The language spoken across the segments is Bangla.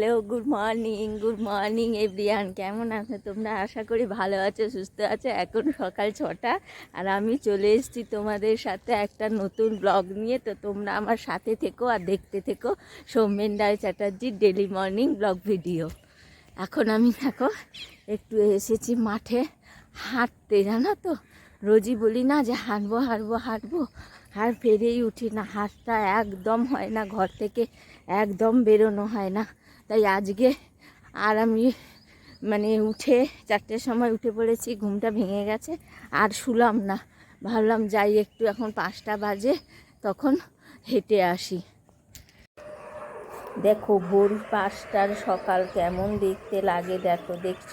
Hello good morning good morning everyone কেমন আছো তোমরা? আশা করি ভালো আছো, সুস্থ আছো। এখন সকাল ছটা, আর আমি চলে এসেছি তোমাদের সাথে একটা নতুন ব্লগ নিয়ে। তো তোমরা আমার সাথে থেকো আর দেখতে থেকো সৌমেন রায় চ্যাটার্জির ডেলি মর্নিং ব্লগ ভিডিও এখন আমি দেখো, একটু এসেছি মাঠে হাঁটতে, জানো তো? রোজই বলি না যে হাঁটবো হাঁটবো হাঁটবো, আর ফেরেই উঠি না। হাঁটটা একদম হয় না, ঘর থেকে একদম বেরোনো হয় না। তাই আজকে আর আমি মানে উঠে চারটের সময় উঠে পড়েছি, ঘুমটা ভেঙে গেছে। আর শুলাম না, ভাবলাম যাই একটু এখন পাঁচটা বাজে, তখন হেঁটে আসি। দেখো ভোর পাঁচটার সকাল কেমন দেখতে লাগে দেখো, দেখছ?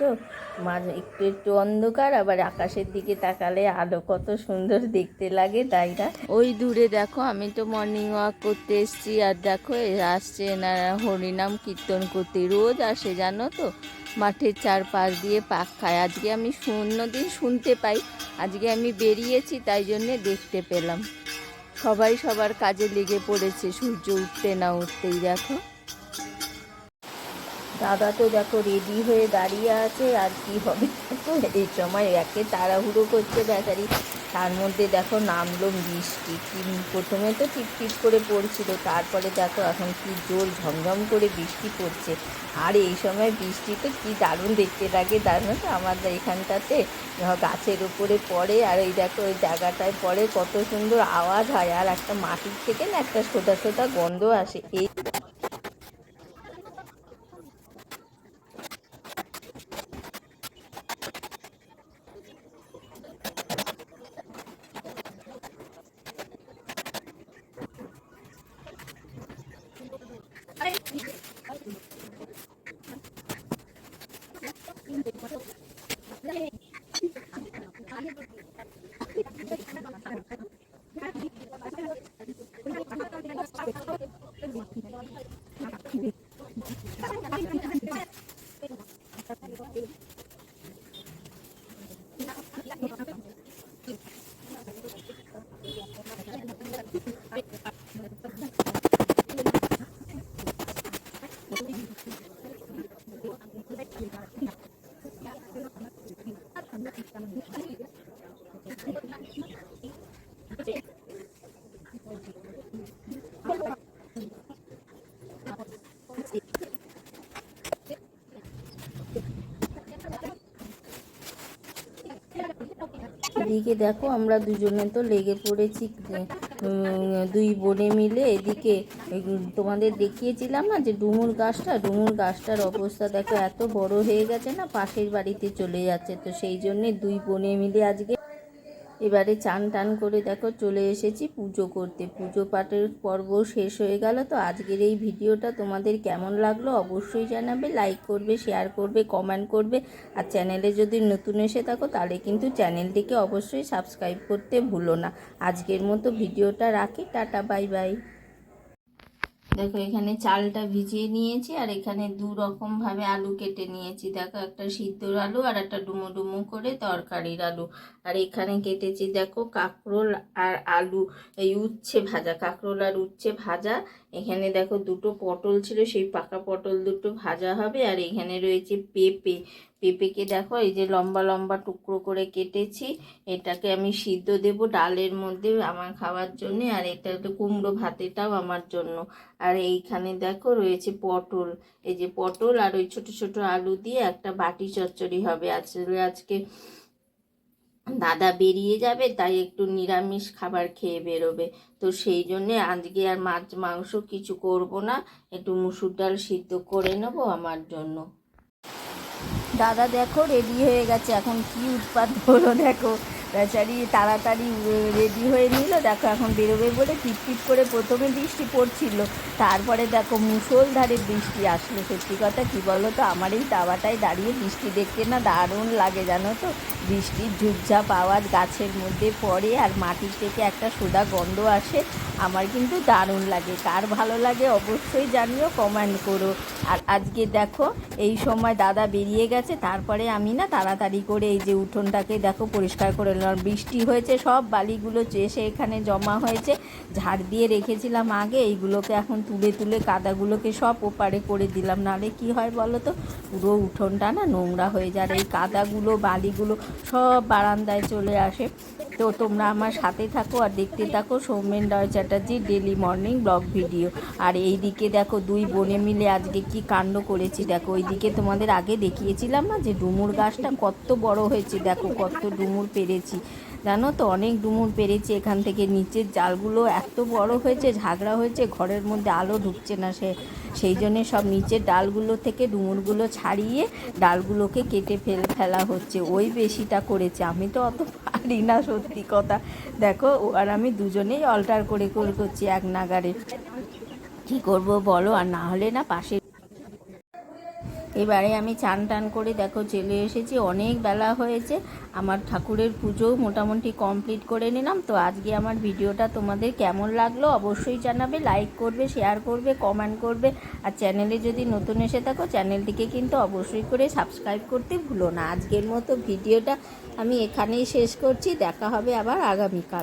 মাঝে একটু একটু অন্ধকার, আবার আকাশের দিকে তাকালে আলো কত সুন্দর দেখতে লাগে, তাই না? ওই দূরে দেখো, আমি তো মর্নিং ওয়াক করতে এসেছি, আর দেখো আসছে এনারা হরিনাম কীর্তন করতে। রোজ আসে, জানো তো? মাঠের চারপাশ দিয়ে পাক খায়। আজকে আমি অন্যদিন শুনতে পাই, আজকে আমি বেরিয়েছি, তাই জন্যে দেখতে পেলাম। সবাই সবার কাজে লেগে পড়েছে, সূর্য উঠতে না উঠতেই, দেখো? দাদা তো দেখো রেডি হয়ে দাঁড়িয়ে আছে, আর কি হবে এই সময় একে তাড়াহুড়ো করছে বেচারি। তার মধ্যে দেখো নামলো বৃষ্টি প্রথমে তো টিপটিপ করে পড়ছিল, তারপরে দেখো এখন কি জোর ঝমঝম করে বৃষ্টি পড়ছে। আর এই সময় বৃষ্টিতে কি দারুণ দেখতে লাগে দারুণ আমাদের এখানটাতে গাছের উপরে পড়ে, আর এই দেখো ওই জায়গাটায় পড়ে, কত সুন্দর আওয়াজ হয়। আর একটা মাটির থেকে না একটা সোটা সোটা গন্ধ আসে। এই Terima kasih. এদিকে দেখো, আমরা দুজনে তো লেগে পড়েছি দুই বোনে মিলে। এদিকে তোমাদের দেখিয়েছিলাম না যে ডুমুর গাছটা? ডুমুর গাছটার অবস্থা দেখো, এত বড় হয়ে গেছে না, পাশের বাড়িতে চলে যাচ্ছে। তো সেই জন্যে দুই বোনে মিলে আজকে এবারে চান টান করে দেখো চলে এসেছি পুজো করতে। পুজো পাঠের পর্ব শেষ হয়ে গেল তো আজকের এই ভিডিওটা তোমাদের কেমন লাগল অবশ্যই জানাবে লাইক করবে শেয়ার করবে কমেন্ট করবে। আর চ্যানেলে যদি নতুন এসে থাকো তাহলে কিন্তু চ্যানেলটিকে অবশ্যই সাবস্ক্রাইব করতে ভুলো না। আজকের মতো ভিডিওটা রাখি, টাটা বাই বাই দেখো, এখানে চালটা ভিজিয়ে নিয়েছি আর এখানে দু রকম ভাবে আলু কেটে নিয়েছি। দেখো, একটা সিদ্ধর আলু আর একটা ডুমো ডুমো করে তরকারির আলু। আর এখানে কেটেছি, দেখো, কাঁকরোল আর আলু। এই উচ্ছে ভাজা, কাঁকরোল আর উচ্ছে ভাজা এখানে দেখো দুটো পটল ছিল, সেই পাকা পটল দুটো ভাজা হবে, আর এখানে রয়েছে পেঁপে। পেঁপেকে দেখো এই যে লম্বা লম্বা টুকরো করে কেটেছি, এটাকে আমি সিদ্ধ দেব ডালের মধ্যে আমার খাওয়ার জন্য, আর এটা তো কুমড়ো ভাতেটাও আমার জন্য। আর এইখানে দেখো রয়েছে পটল, এই যে পটল আর ওই ছোট ছোট আলু দিয়ে একটা বাটি চচ্চড়ি হবে। আসলে আজকে দাদা বেরিয়ে যাবে, তাই একটু নিরামিষ খাবার খেয়ে বেরোবে। তো সেই জন্যে আজকে আর মাছ, মাংস কিছু করব না, একটু মুসুর ডাল সিদ্ধ করে নেব আমার জন্য। দাদা দেখো রেডি হয়ে গেছে। এখন কি উৎপাত হলো দেখো। বেচারি তাড়াতাড়ি রেডি হয়ে নিল। দেখো এখন বেরোবে বলে টিপ টিপ করে প্রথমে বৃষ্টি পড়ছিল। তারপরে দেখো মুষলধারে বৃষ্টি আসলো। সত্যি কথা কী বলো তো আমার এই দাবাটায় দাঁড়িয়ে বৃষ্টি দেখতে না দারুণ লাগে, জানো তো? বৃষ্টির ঝুপঝাপ আওয়াজ গাছের মধ্যে পড়ে আর মাটির থেকে একটা সোদা গন্ধ আসে। আমার কিন্তু দারুণ লাগে। কার ভালো লাগে অবশ্যই জানিও কমেন্ট করো। আর আজকে দেখো, এই সময় দাদা বেরিয়ে গেছে। তারপরে আমি না তাড়াতাড়ি করে এই যে উঠোনটাকে দেখো পরিষ্কার করে নিলাম বৃষ্টি হয়েছে, সব বালিগুলো এসে এখানে জমা হয়েছে। ঝাড় দিয়ে রেখেছিলাম আগে, এইগুলোকে এখন তুলে তুলে কাদাগুলোকে সব ওপারে করে দিলাম। নাহলে কি হয় বলো তো? পুরো উঠোনটা না নোংরা হয়ে যায়। আর এই কাদাগুলো, বালিগুলো সব বারান্দায় চলে আসে। তো তোমরা আমার সাথে থাকো আর দেখতে থাকো Soumen Roy Chatterjee daily morning blog video. আর এই দিকে দেখো দুই বোনে মিলে আজকে কি কাণ্ড করেছি। দেখো ওইদিকে তোমাদের আগে দেখিয়েছিলাম না যে ডুমুর গাছটা কত বড় হয়েছে। দেখো কত ডুমুর পেরেছি। জানো তো অনেক ডুমুর পেরেছি এখান থেকে নিচের জালগুলো এত বড় হয়েছে, ঝাগড়া হয়েছে, ঘরের মধ্যে আলো ঢুকছে না সে। সেই জন্যে সব নিচের ডালগুলো থেকে ডুমুরগুলো ছাড়িয়ে ডালগুলোকে কেটে ফেল, ফেলা হচ্ছে। ওই বেশিটা করেছে। আমি তো অত পারি না সত্যি কথা। দেখো, ও আর আমি দুজনেই অল্টার করে করে করছি এক নাগারে কি করব বলো? আর না হলে না পাশে এবারে আমি চান টান করে দেখো চলে এসেছি, অনেক বেলা হয়েছে। আমার ঠাকুরের পুজোও মোটামুটি কমপ্লিট করে নিলাম। তো আজকে আমার ভিডিওটা তোমাদের কেমন লাগল অবশ্যই জানাবে লাইক করবে শেয়ার করবে কমেন্ট করবে। আর চ্যানেলে যদি নতুন এসে থাকো চ্যানেলটিকে কিন্তু অবশ্যই করে সাবস্ক্রাইব করতে ভুলো না। আজকের মতো ভিডিওটা আমি এখানেই শেষ করছি, দেখা হবে আবার আগামীকাল।